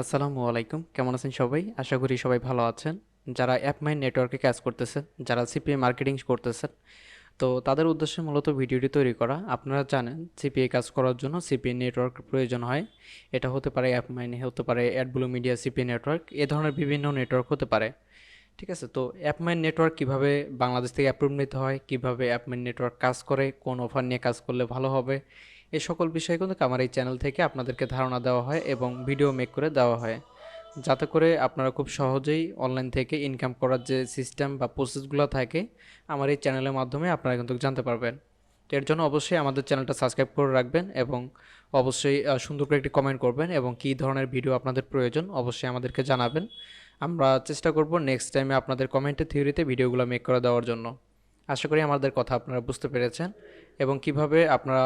আসসালামু আলাইকুম। কেমন আছেন সবাই? আশা করি সবাই ভালো আছেন। যারা অ্যাপমাইন নেটওয়ার্কে কাজ করতেছেন, যারা সিপিএ মার্কেটিং করতেছেন, তো তাদের উদ্দেশ্যে মূলত ভিডিওটি তৈরি করা। আপনারা জানেন সিপিএ কাজ করার জন্য সিপিএ নেটওয়ার্ক প্রয়োজন হয়। এটা হতে পারে অ্যাপমাইন হতে পারে অ্যাডব্লু মিডিয়া সিপিএ নেটওয়ার্ক এ ধরনের বিভিন্ন নেটওয়ার্ক হতে পারে। ঠিক আছে? তো অ্যাপ অ্যাপমাইন নেটওয়ার্ক কীভাবে বাংলাদেশ থেকে অ্যাপ্রুভ নিতে হয়, কীভাবে অ্যাপমাইন নেটওয়ার্ক কাজ করে, কোন অফার নিয়ে কাজ করলে ভালো হবে এই সকল বিষয় কিন্তু আমার এই চ্যানেল থেকে আপনাদেরকে ধারণা দেওয়া হয় এবং ভিডিও মেক করে দেওয়া হয়। যাতে করে আপনারা খুব সহজেই অনলাইন থেকে ইনকাম করার যে সিস্টেম বা প্রসেসগুলো থাকে, আমার এই চ্যানেলের মাধ্যমে আপনারা কিন্তু জানতে পারবেন। এর জন্য অবশ্যই আমাদের চ্যানেলটা সাবস্ক্রাইব করে রাখবেন এবং অবশ্যই সুন্দর করে একটি কমেন্ট করবেন এবং কী ধরনের ভিডিও আপনাদের প্রয়োজন অবশ্যই আমাদেরকে জানাবেন। আমরা চেষ্টা করব নেক্সট টাইমে আপনাদের কমেন্টের থিওরিতে ভিডিওগুলো মেক করে দেওয়ার জন্য। আশা করি আমাদের কথা আপনারা বুঝতে পেরেছেন এবং কীভাবে আপনারা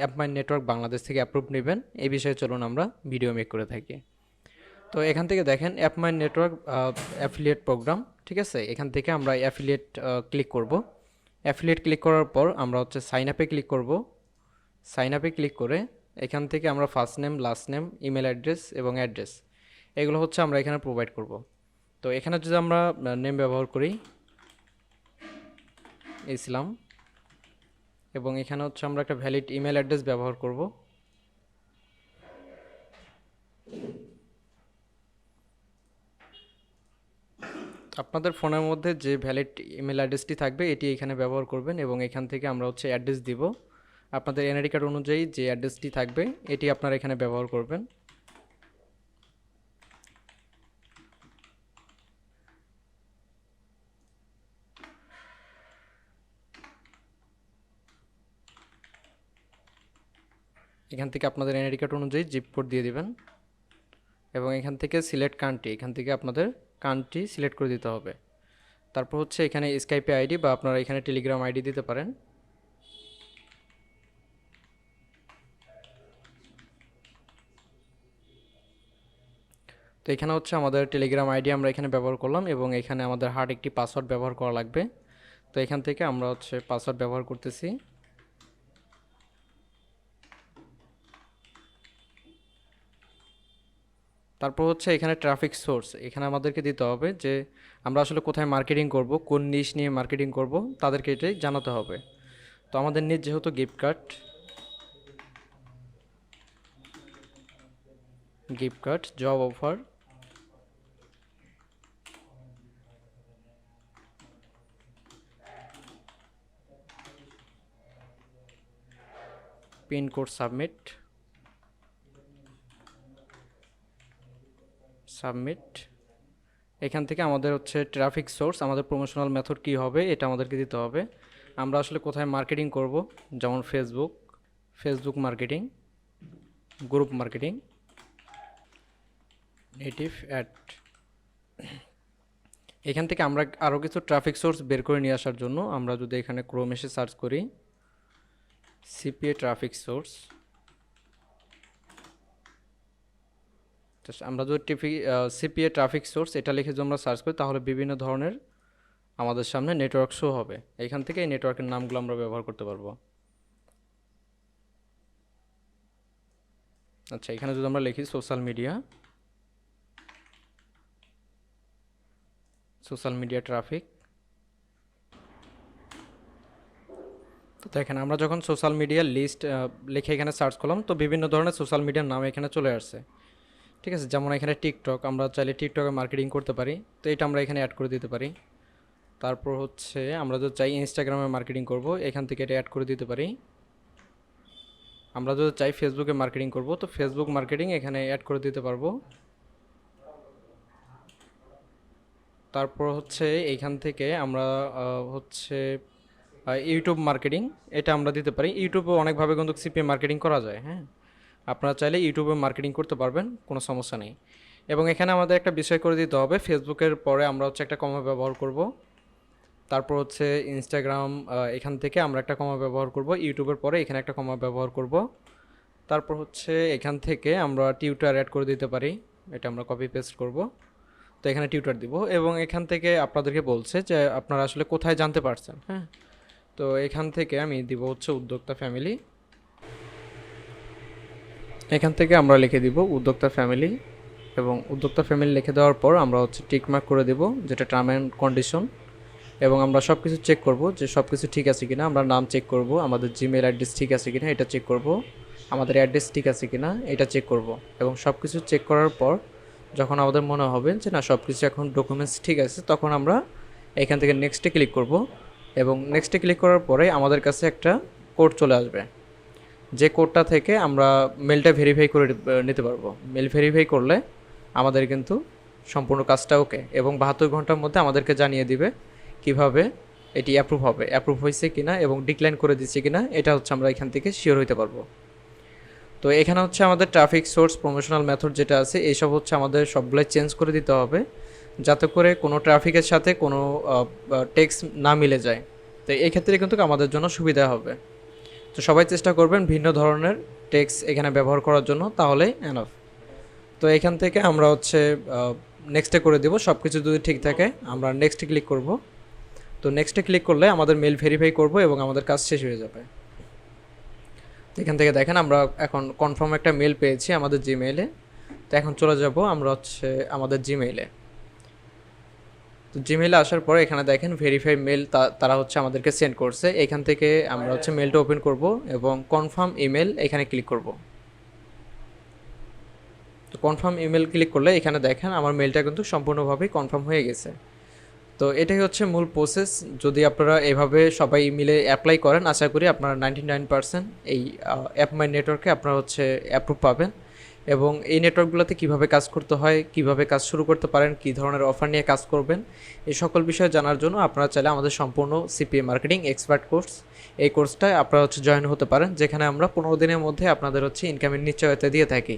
অ্যাপমাইন নেটওয়ার্ক বাংলাদেশ থেকে অ্যাপ্রুভ নেবেন, এই বিষয়ে চলুন আমরা ভিডিও মেক করে থাকি। তো এখান থেকে দেখেন অ্যাপমাইন নেটওয়ার্ক অ্যাফিলিয়েট প্রোগ্রাম ঠিক আছে? এখান থেকে আমরা অ্যাফিলিয়েট ক্লিক করব। অ্যাফিলিয়েট ক্লিক করার পর আমরা হচ্ছে সাইন আপে ক্লিক করব। সাইন আপে ক্লিক করে এখান থেকে আমরা first name last name email address এবং অ্যাড্রেস এগুলো হচ্ছে আমরা এখানে প্রোভাইড করব। তো এখানে যদি আমরা নেম ব্যবহার করি ইসলাম। এবং এখানে হচ্ছে আমরা একটা ভ্যালিড ইমেল অ্যাড্রেস ব্যবহার করব। আপনাদের ফোনের মধ্যে যে ভ্যালিড ইমেল অ্যাড্রেসটি থাকবে, এটি এখানে ব্যবহার করবেন এবং এখান থেকে আমরা হচ্ছে অ্যাড্রেস দিব। আপনাদের এনআইডি কার্ড অনুযায়ী যে অ্যাড্রেসটি থাকবে, এটি আপনারা এখানে ব্যবহার করবেন। এখান থেকে আপনাদের এনআইডি কার্ড অনুযায়ী জিপ কোড দিয়ে দিবেন। এবং এখান থেকে সিলেক্ট কান্ট্রি এখান থেকে আপনাদের কান্ট্রি সিলেক্ট করে দিতে হবে। তারপর হচ্ছে এখানে স্কাইপে আইডি বা আপনারা এখানে টেলিগ্রাম আইডি দিতে পারেন। তো এখানে হচ্ছে আমাদের টেলিগ্রাম আইডি আমরা এখানে ব্যবহার করলাম এবং এখানে আমাদের হার্ড একটি পাসওয়ার্ড ব্যবহার করা লাগবে। তো এখান থেকে আমরা হচ্ছে পাসওয়ার্ড ব্যবহার করতেছি। তারপর হচ্ছে এখানে ট্রাফিক সোর্স এখানে আমাদেরকে দিতে হবে যে আমরা আসলে কোথায় মার্কেটিং করব, কোন নিশ নিয়ে মার্কেটিং করব, তাদেরকে এটাই জানাতে হবে। তো আমাদের নিজ যেহেতু gift card gift card job offer pincode submit submit এখান থেকে আমাদের হচ্ছে ট্রাফিক সোর্স আমাদের প্রমোশনাল মেথড কী হবে, এটা আমাদেরকে দিতে হবে। আমরা আসলে কোথায় মার্কেটিং করব, যেমন Facebook Facebook marketing group marketing native ad এখান থেকে আমরা আরও কিছু ট্রাফিক সোর্স বের করে নিয়ে আসার জন্য আমরা যদি এখানে ক্রোম এসে সার্চ করি সিপিএ ট্রাফিক সোর্স আমরা যদি টিপি সিপিএ ট্রাফিক সোর্স এটা লিখে যদি আমরা সার্চ করি, তাহলে বিভিন্ন ধরনের আমাদের সামনে নেটওয়ার্ক শো হবে। এখান থেকে এই নেটওয়ার্কের নামগুলো আমরা ব্যবহার করতে পারব। আচ্ছা এখানে যদি আমরা লিখি social media social media traffic তো দেখেন আমরা যখন সোশ্যাল মিডিয়ার লিস্ট লিখে এখানে সার্চ করলাম, তো বিভিন্ন ধরনের সোশ্যাল মিডিয়ার নাম এখানে চলে আসছে। ঠিক আছে? যেমন এখানে টিকটক আমরা চাইলে টিকটকে মার্কেটিং করতে পারি। তো এটা আমরা এখানে অ্যাড করে দিতে পারি। তারপর হচ্ছে আমরা যদি চাই ইনস্টাগ্রামে মার্কেটিং করব, এখান থেকে এটা অ্যাড করে দিতে পারি। আমরা যদি চাই ফেসবুকে মার্কেটিং করব, তো ফেসবুক মার্কেটিং এখানে অ্যাড করে দিতে পারব। তারপর হচ্ছে এইখান থেকে আমরা হচ্ছে ইউটিউব মার্কেটিং এটা আমরা দিতে পারি। ইউটিউবে অনেকভাবে কিন্তু সিপিএ মার্কেটিং করা যায় হ্যাঁ? আপনারা চাইলে ইউটিউবে মার্কেটিং করতে পারবেন, কোনো সমস্যা নেই। এবং এখানে আমাদের একটা বিষয় করে দিতে হবে, ফেসবুকের পরে আমরা হচ্ছে একটা কমা ব্যবহার করব। তারপর হচ্ছে ইনস্টাগ্রাম এখান থেকে আমরা একটা কমা ব্যবহার করব, ইউটিউবের পরে এখানে একটা কমা ব্যবহার করব। তারপর হচ্ছে এখান থেকে আমরা টিউটার অ্যাড করে দিতে পারি, এটা আমরা কপি পেস্ট করব। তো এখানে টিউটার দিব এবং এখান থেকে আপনাদেরকে বলছে যে আপনারা আসলে কোথায় জানতে পারছেন হ্যাঁ? তো এখান থেকে আমি দিব হচ্ছে উদ্যোক্তা ফ্যামিলি এখান থেকে আমরা লিখে দিব উদ্যোক্তা ফ্যামিলি এবং উদ্যোক্তা ফ্যামিলি লিখে দেওয়ার পর আমরা হচ্ছে টিকমার্ক করে দেব, যেটা টার্ম অ্যান্ড কন্ডিশন এবং আমরা সব কিছু চেক করব যে সব কিছু ঠিক আছে কিনা, আমরা নাম চেক করব, আমাদের জিমেল অ্যাড্রেস ঠিক আছে কিনা, এটা চেক করব, আমাদের অ্যাড্রেস ঠিক আছে কিনা, এটা চেক করব, এবং সব কিছু চেক করার পর যখন আমাদের মনে হবে যে না সব কিছু এখন ডকুমেন্টস ঠিক আছে, তখন আমরা এখান থেকে নেক্সটে ক্লিক করব, এবং নেক্সটে ক্লিক করার পরে আমাদের কাছে একটা কোড চলে আসবে। যে কোডটা থেকে আমরা মেলটা ভেরিফাই করে নিতে পারব। মেল ভেরিফাই করলে আমাদের কিন্তু সম্পূর্ণ কাজটা ওকে এবং বাহাত্তর ঘণ্টার মধ্যে আমাদেরকে জানিয়ে দিবে কীভাবে এটি অ্যাপ্রুভ হবে। অ্যাপ্রুভ হয়েছে কিনা এবং ডিক্লাইন করে দিচ্ছে কিনা এটা হচ্ছে আমরা এখান থেকে শিওর হইতে পারব। তো এখানে হচ্ছে আমাদের ট্রাফিক সোর্স প্রমোশনাল মেথড যেটা আছে, এইসব হচ্ছে আমাদের সবগুলাই চেঞ্জ করে দিতে হবে যাতে করে কোনো ট্রাফিকের সাথে কোনো টেক্স না মিলে যায়। তো এই ক্ষেত্রে কিন্তু আমাদের জন্য সুবিধা হবে। তো সবাই চেষ্টা করবেন ভিন্ন ধরনের টেক্স এখানে ব্যবহার করার জন্য তাহলেই এনাফ তো এখান থেকে আমরা হচ্ছে নেক্সটে করে দেব সব কিছু যদি ঠিক থাকে, আমরা নেক্সটে ক্লিক করব। তো নেক্সটে ক্লিক করলে আমাদের মেল ভেরিফাই করব এবং আমাদের কাজ শেষ হয়ে যাবে। তো এখান থেকে দেখেন, আমরা এখন কনফার্ম একটা মেল পেয়েছি আমাদের জিমেইলে তো এখন চলে যাব আমরা হচ্ছে আমাদের জিমেইলে তো জিমেইলে আসার পরে এখানে দেখেন ভেরিফাই মেল তারা হচ্ছে আমাদেরকে সেন্ড করছে। এখান থেকে আমরা হচ্ছে মেলটা ওপেন করব এবং কনফার্ম ইমেল এখানে ক্লিক করব। তো কনফার্ম ইমেল ক্লিক করলে এখানে দেখেন আমার মেলটা কিন্তু সম্পূর্ণভাবে কনফার্ম হয়ে গেছে। তো এটাই হচ্ছে মূল প্রসেস যদি আপনারা এভাবে সবাই মিলে অ্যাপ্লাই করেন, আশা করি আপনারা নাইনটি নাইন পার্সেন্ট এই অ্যাপ মাই নেটওয়ার্কে আপনারা হচ্ছে অ্যাপ্রুভ পাবেন। এবং এই নেটওয়ার্কগুলোতে কীভাবে কাজ করতে হয়, কীভাবে কাজ শুরু করতে পারেন, কী ধরনের অফার নিয়ে কাজ করবেন, এই সকল বিষয়ে জানার জন্য আপনারা চাইলে আমাদের সম্পূর্ণ সিপিএ মার্কেটিং এক্সপার্ট কোর্স এই কোর্সটায় আপনারা হচ্ছে জয়েন হতে পারেন, যেখানে আমরা পনেরো দিনের মধ্যে আপনাদের হচ্ছে ইনকামের নিশ্চয়তা দিয়ে থাকি।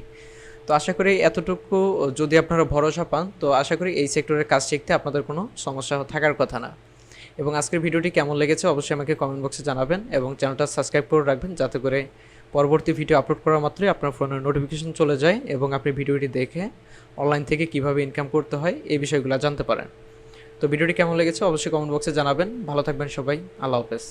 তো আশা করি এতটুকু, যদি আপনারা ভরসা পান, তো আশা করি এই সেক্টরের কাজ শিখতে আপনাদের কোনো সমস্যা থাকার কথা না। এবং আজকের ভিডিওটি কেমন লেগেছে, অবশ্যই আমাকে কমেন্ট বক্সে জানাবেন এবং চ্যানেলটা সাবস্ক্রাইব করে রাখবেন, যাতে করে পরবর্তী ভিডিও আপলোড করা মাত্রই আপনার ফোনে নোটিফিকেশন চলে যায় এবং আপনি ভিডিওটি দেখে অনলাইন থেকে কীভাবে ইনকাম করতে হয় এই বিষয়গুলো জানতে পারেন। তো ভিডিওটি কেমন লেগেছে অবশ্যই কমেন্ট বক্সে জানাবেন। ভালো থাকবেন সবাই। আল্লাহ হাফেজ।